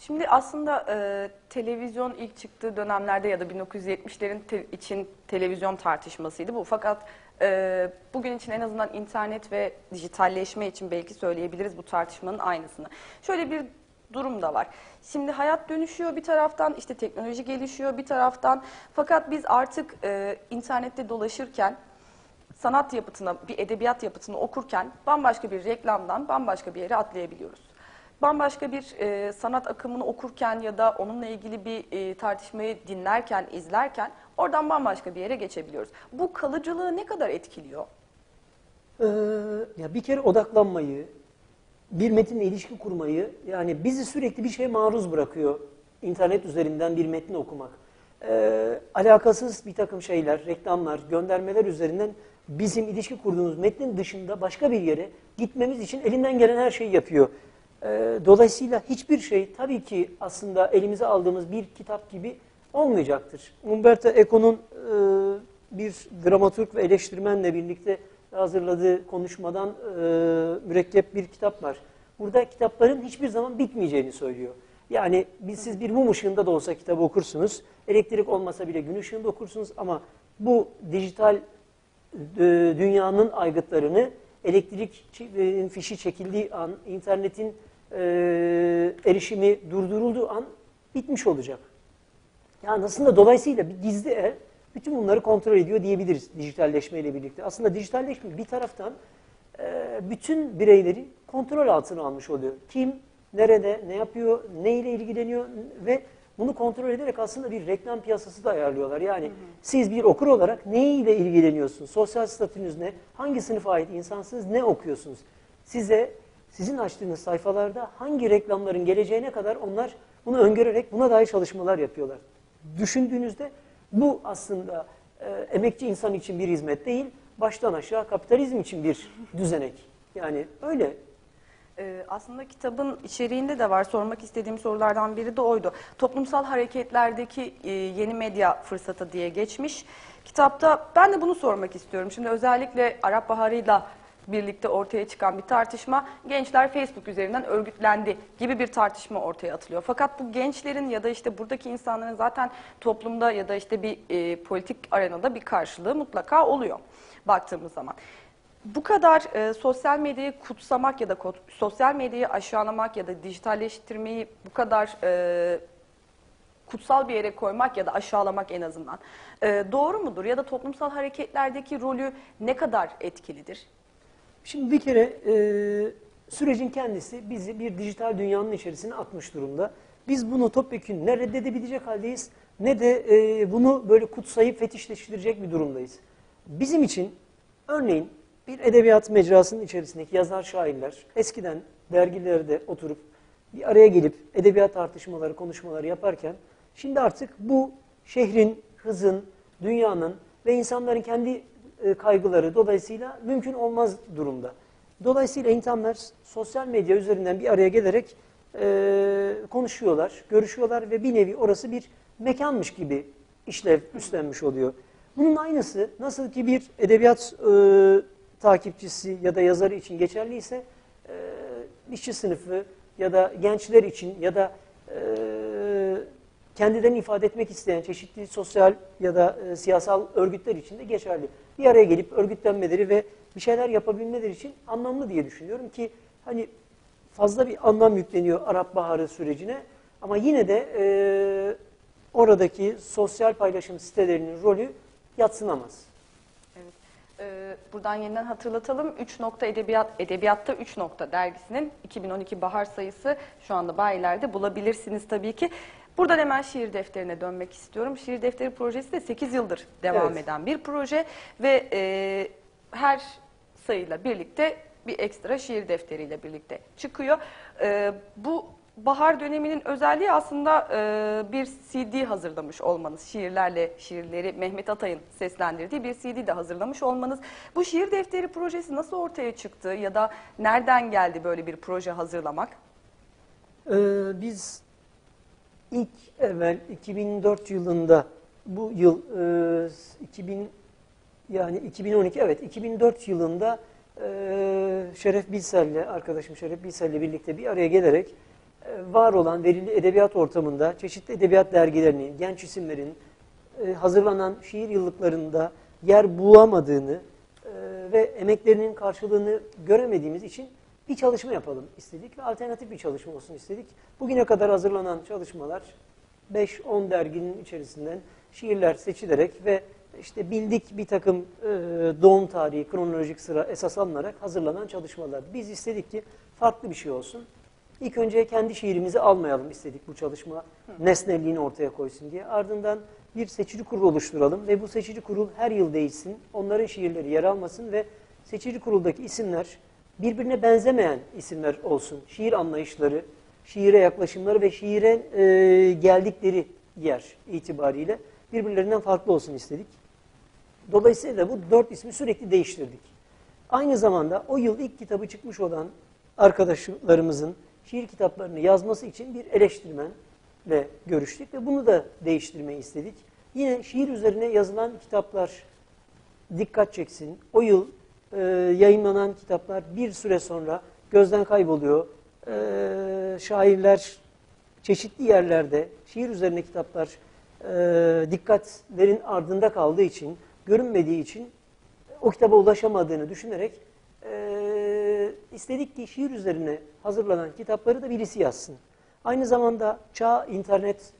Şimdi aslında e, televizyon ilk çıktığı dönemlerde ya da 1970'lerin te- için televizyon tartışmasıydı bu. Fakat e, bugün için en azından internet ve dijitalleşme için belki söyleyebiliriz bu tartışmanın aynısını. Şöyle bir durum da var. Şimdi hayat dönüşüyor bir taraftan, işte teknoloji gelişiyor bir taraftan. Fakat biz artık e, internette dolaşırken sanat yapıtına, bir edebiyat yapıtını okurken bambaşka bir reklamdan bambaşka bir yere atlayabiliyoruz. Bambaşka bir e, sanat akımını okurken ya da onunla ilgili bir e, tartışmayı dinlerken, izlerken oradan bambaşka bir yere geçebiliyoruz. Bu kalıcılığı ne kadar etkiliyor? Ee, ya bir kere odaklanmayı, bir metinle ilişki kurmayı, yani bizi sürekli bir şeye maruz bırakıyor internet üzerinden bir metni okumak. Ee, alakasız bir takım şeyler, reklamlar, göndermeler üzerinden bizim ilişki kurduğumuz metnin dışında başka bir yere gitmemiz için elinden gelen her şeyi yapıyor. Ee, dolayısıyla hiçbir şey tabii ki aslında elimize aldığımız bir kitap gibi olmayacaktır. Umberto Eco'nun e, bir dramaturg ve eleştirmenle birlikte hazırladığı konuşmadan e, mürekkep bir kitap var. Burada kitapların hiçbir zaman bitmeyeceğini söylüyor. Yani siz bir mum ışığında da olsa kitabı okursunuz, elektrik olmasa bile gün ışığında okursunuz ama bu dijital e, dünyanın aygıtlarını elektrik fişi çekildiği an, internetin e, erişimi durdurulduğu an bitmiş olacak. Yani aslında dolayısıyla bir gizli el bütün bunları kontrol ediyor diyebiliriz dijitalleşmeyle birlikte. Aslında dijitalleşme bir taraftan e, bütün bireyleri kontrol altına almış oluyor. Kim, nerede, ne yapıyor, ne ile ilgileniyor ve bunu kontrol ederek aslında bir reklam piyasası da ayarlıyorlar. Yani siz bir okur olarak ne ile ilgileniyorsunuz? Sosyal statünüz ne? Hangi sınıfa ait insansınız? Ne okuyorsunuz? Size sizin açtığınız sayfalarda hangi reklamların geleceğine kadar onlar bunu öngörerek buna dair çalışmalar yapıyorlar. Düşündüğünüzde bu aslında e, emekçi insan için bir hizmet değil, baştan aşağı kapitalizm için bir düzenek. Yani öyle. Ee, aslında kitabın içeriğinde de var. Sormak istediğim sorulardan biri de oydu. Toplumsal hareketlerdeki e, yeni medya fırsatı diye geçmiş. Kitapta ben de bunu sormak istiyorum. Şimdi özellikle Arap Baharı'yla birlikte ortaya çıkan bir tartışma gençler Facebook üzerinden örgütlendi gibi bir tartışma ortaya atılıyor. Fakat bu gençlerin ya da işte buradaki insanların zaten toplumda ya da işte bir e, politik arenada bir karşılığı mutlaka oluyor baktığımız zaman. Bu kadar e, sosyal medyayı kutsamak ya da sosyal medyayı aşağılamak ya da dijitalleştirmeyi bu kadar e, kutsal bir yere koymak ya da aşağılamak en azından e, doğru mudur? Ya da toplumsal hareketlerdeki rolü ne kadar etkilidir? Şimdi bir kere e, sürecin kendisi bizi bir dijital dünyanın içerisine atmış durumda. Biz bunu topyekun ne reddedebilecek haldeyiz ne de e, bunu böyle kutsayıp fetişleştirecek bir durumdayız. Bizim için örneğin bir edebiyat mecrasının içerisindeki yazar şairler eskiden dergilerde oturup bir araya gelip edebiyat tartışmaları, konuşmaları yaparken şimdi artık bu şehrin, hızın, dünyanın ve insanların kendi e, kaygıları dolayısıyla mümkün olmaz durumda. Dolayısıyla insanlar sosyal medya üzerinden bir araya gelerek e, konuşuyorlar, görüşüyorlar ve bir nevi orası bir mekanmış gibi işlev üstlenmiş oluyor. Bunun aynısı nasıl ki bir edebiyat e, takipçisi ya da yazarı için geçerliyse e, işçi sınıfı ya da gençler için ya da e, kendilerini ifade etmek isteyen çeşitli sosyal ya da e, siyasal örgütler için de geçerli. Bir araya gelip örgütlenmeleri ve bir şeyler yapabilmeleri için anlamlı diye düşünüyorum ki hani fazla bir anlam yükleniyor Arap Baharı sürecine ama yine de e, oradaki sosyal paylaşım sitelerinin rolü yatsınamaz. Evet. Ee, buradan yeniden hatırlatalım. 3 nokta edebiyat edebiyatta 3 nokta dergisinin 2012 bahar sayısı şu anda bayilerde bulabilirsiniz tabii ki. Buradan hemen şiir defterine dönmek istiyorum. Şiir defteri projesi de 8 yıldır devam Evet. eden bir proje ve e, her sayıyla birlikte bir ekstra şiir defteriyle birlikte çıkıyor. E, bu bahar döneminin özelliği aslında e, bir CD hazırlamış olmanız. Şiirlerle şiirleri Mehmet Atay'ın seslendirdiği bir CD de hazırlamış olmanız. Bu şiir defteri projesi nasıl ortaya çıktı ya da nereden geldi böyle bir proje hazırlamak? Ee, biz ilk evvel 2004 yılında bu yıl e, 2000 yani 2012 evet 2004 yılında e, Şeref Bilsel'le arkadaşım Şeref Bilsel'le birlikte bir araya gelerek e, var olan verili edebiyat ortamında çeşitli edebiyat dergilerinin, genç isimlerin e, hazırlanan şiir yıllıklarında yer bulamadığını e, ve emeklerinin karşılığını göremediğimiz için bir çalışma yapalım istedik ve alternatif bir çalışma olsun istedik. Bugüne kadar hazırlanan çalışmalar 5-10 derginin içerisinden şiirler seçilerek ve işte bildik bir takım e, doğum tarihi, kronolojik sıra esas alınarak hazırlanan çalışmalar. Biz istedik ki farklı bir şey olsun. İlk önce kendi şiirimizi almayalım istedik bu çalışma nesnelliğini ortaya koysun diye. Ardından bir seçici kurul oluşturalım ve bu seçici kurul her yıl değişsin. Onların şiirleri yer almasın ve seçici kuruldaki isimler birbirine benzemeyen isimler olsun. Şiir anlayışları, şiire yaklaşımları ve şiire e, geldikleri yer itibariyle birbirlerinden farklı olsun istedik. Dolayısıyla bu dört ismi sürekli değiştirdik. Aynı zamanda o yıl ilk kitabı çıkmış olan arkadaşlarımızın şiir kitaplarını yazması için bir eleştirmenle görüştük ve bunu da değiştirmeyi istedik. Yine şiir üzerine yazılan kitaplar dikkat çeksin. O yıl e, yayınlanan kitaplar bir süre sonra gözden kayboluyor. E, şairler çeşitli yerlerde şiir üzerine kitaplar e, dikkatlerin ardında kaldığı için, görünmediği için o kitaba ulaşamadığını düşünerek e, istedik ki şiir üzerine hazırlanan kitapları da birisi yazsın. Aynı zamanda çağ, internet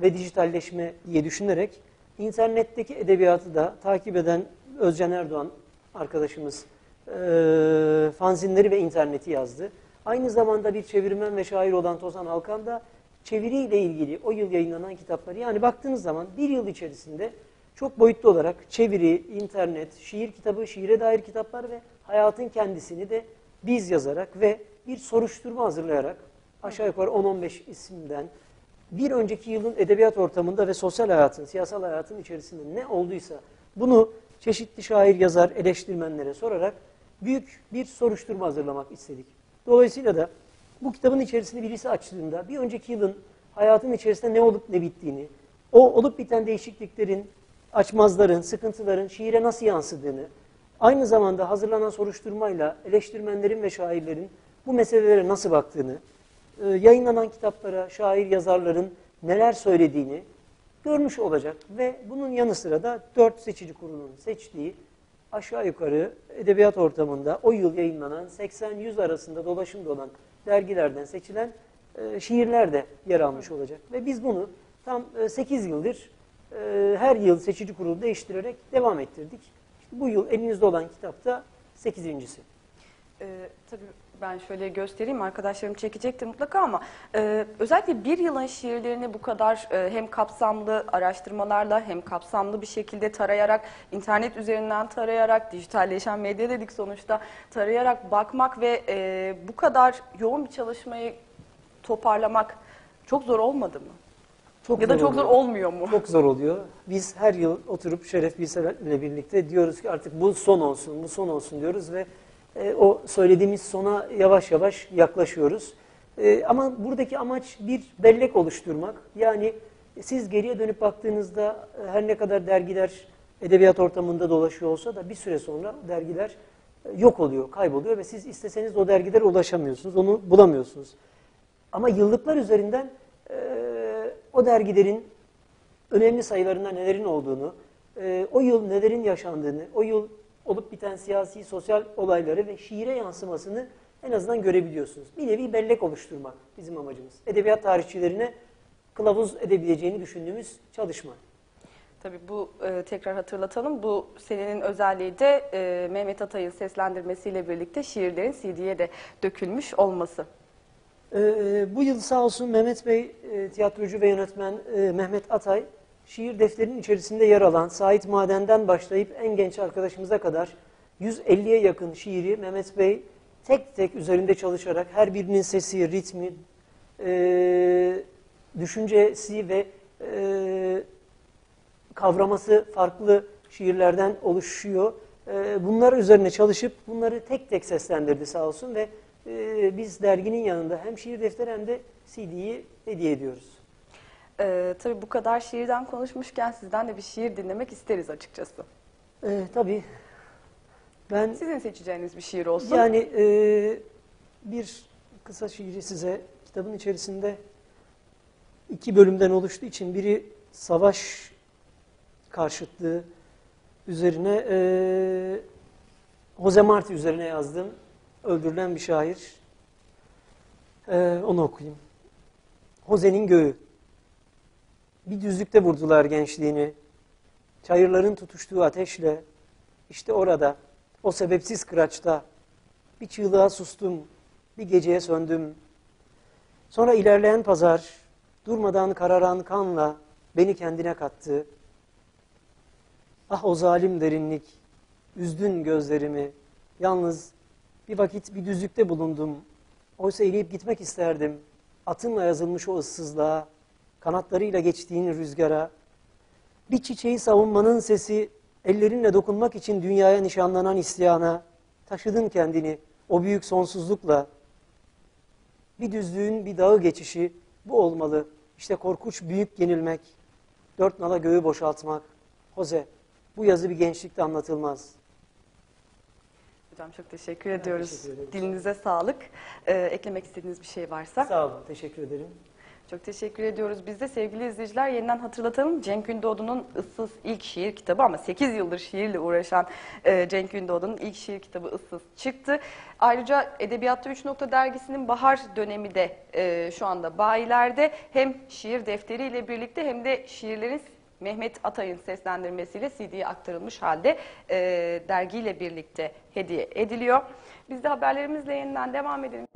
ve dijitalleşme diye düşünerek internetteki edebiyatı da takip eden Özcan Erdoğan arkadaşımız e, fanzinleri ve interneti yazdı. Aynı zamanda bir çevirmen ve şair olan Tozan Alkan da çeviriyle ilgili o yıl yayınlanan kitapları yani baktığınız zaman bir yıl içerisinde çok boyutlu olarak çeviri, internet, şiir kitabı, şiire dair kitaplar ve hayatın kendisini de biz yazarak ve bir soruşturma hazırlayarak aşağı yukarı 10-15 isimden bir önceki yılın edebiyat ortamında ve sosyal hayatın, siyasal hayatın içerisinde ne olduysa bunu çeşitli şair, yazar, eleştirmenlere sorarak büyük bir soruşturma hazırlamak istedik. Dolayısıyla da bu kitabın içerisinde birisi açtığında bir önceki yılın hayatın içerisinde ne olup ne bittiğini, o olup biten değişikliklerin, açmazların, sıkıntıların şiire nasıl yansıdığını, aynı zamanda hazırlanan soruşturmayla eleştirmenlerin ve şairlerin bu meselelere nasıl baktığını, e, yayınlanan kitaplara şair yazarların neler söylediğini görmüş olacak ve bunun yanı sıra da dört seçici kurulunun seçtiği aşağı yukarı edebiyat ortamında o yıl yayınlanan 80-100 arasında dolaşımda olan dergilerden seçilen e, şiirler de yer almış olacak. Ve biz bunu tam e, 8 yıldır e, her yıl seçici kurulu değiştirerek devam ettirdik. İşte bu yıl elinizde olan kitap da 8.si. Ee, tabii ben şöyle göstereyim arkadaşlarım çekecektir mutlaka ama e, özellikle bir yılın şiirlerini bu kadar e, hem kapsamlı araştırmalarla hem kapsamlı bir şekilde tarayarak internet üzerinden tarayarak dijitalleşen medya dedik sonuçta tarayarak bakmak ve e, bu kadar yoğun bir çalışmayı toparlamak çok zor olmadı mı? Çok ya da çok oluyor. zor olmuyor mu? Çok zor oluyor. Biz her yıl oturup Şeref Bilsever'le birlikte diyoruz ki artık bu son olsun, bu son olsun diyoruz ve e, o söylediğimiz sona yavaş yavaş yaklaşıyoruz. E, ama buradaki amaç bir bellek oluşturmak. Yani siz geriye dönüp baktığınızda e, her ne kadar dergiler edebiyat ortamında dolaşıyor olsa da bir süre sonra dergiler e, yok oluyor, kayboluyor ve siz isteseniz o dergilere ulaşamıyorsunuz, onu bulamıyorsunuz. Ama yıllıklar üzerinden e, o dergilerin önemli sayılarında nelerin olduğunu, e, o yıl nelerin yaşandığını, o yıl olup biten siyasi, sosyal olayları ve şiire yansımasını en azından görebiliyorsunuz. Bir nevi bellek oluşturmak bizim amacımız. Edebiyat tarihçilerine kılavuz edebileceğini düşündüğümüz çalışma. Tabii bu e, tekrar hatırlatalım. Bu senenin özelliği de e, Mehmet Atay'ın seslendirmesiyle birlikte şiirlerin CD'ye de dökülmüş olması. Ee, bu yıl sağ olsun Mehmet Bey, e, tiyatrocu ve yönetmen e, Mehmet Atay, şiir defterinin içerisinde yer alan Sait Maden'den başlayıp en genç arkadaşımıza kadar 150'ye yakın şiiri Mehmet Bey tek tek üzerinde çalışarak her birinin sesi, ritmi, e, düşüncesi ve e, kavraması farklı şiirlerden oluşuyor. E, bunlar üzerine çalışıp bunları tek tek seslendirdi sağ olsun ve e, biz derginin yanında hem şiir defteri hem de CD'yi hediye ediyoruz. Ee, tabii bu kadar şiirden konuşmuşken sizden de bir şiir dinlemek isteriz açıkçası. E, tabii ben Sizin seçeceğiniz bir şiir olsun. yani e, bir kısa şiiri size kitabın içerisinde iki bölümden oluştuğu için biri savaş karşıtlığı üzerine eee Jose Marti üzerine yazdım. Öldürülen bir şair. Eee, onu okuyayım. Jose'nin göğü. Bir düzlükte vurdular gençliğini. Çayırların tutuştuğu ateşle. işte orada, o sebepsiz kıraçta. Bir çığlığa sustum, bir geceye söndüm. Sonra ilerleyen pazar, durmadan kararan kanla beni kendine kattı. Ah o zalim derinlik, üzdün gözlerimi. Yalnız bir vakit bir düzlükte bulundum. Oysa eğilip gitmek isterdim. Atımla yazılmış o ıssızlığa, kanatlarıyla geçtiğin rüzgara. Bir çiçeği savunmanın sesi, ellerinle dokunmak için dünyaya nişanlanan isyana. Taşıdın kendini o büyük sonsuzlukla. Bir düzlüğün bir dağı geçişi bu olmalı. İşte korkunç büyük yenilmek, dört nala göğü boşaltmak. Jose, bu yazı bir gençlikte anlatılmaz. Hocam çok teşekkür ediyoruz. teşekkür ederim. Dilinize sağlık. Ee, eklemek istediğiniz bir şey varsa. Sağ olun, teşekkür ederim. Çok teşekkür ediyoruz. Biz de sevgili izleyiciler yeniden hatırlatalım. Cenk Gündoğdu'nun Issız ilk şiir kitabı ama 8 yıldır şiirle uğraşan e, Cenk Gündoğdu'nun ilk şiir kitabı Issız çıktı. Ayrıca Edebiyatta 3 Nokta dergisinin bahar dönemi de e, şu anda bayilerde hem şiir defteriyle birlikte hem de şiirlerin Mehmet Atay'ın seslendirmesiyle CD'ye aktarılmış halde e, dergiyle birlikte hediye ediliyor. Biz de haberlerimizle yeniden devam edelim.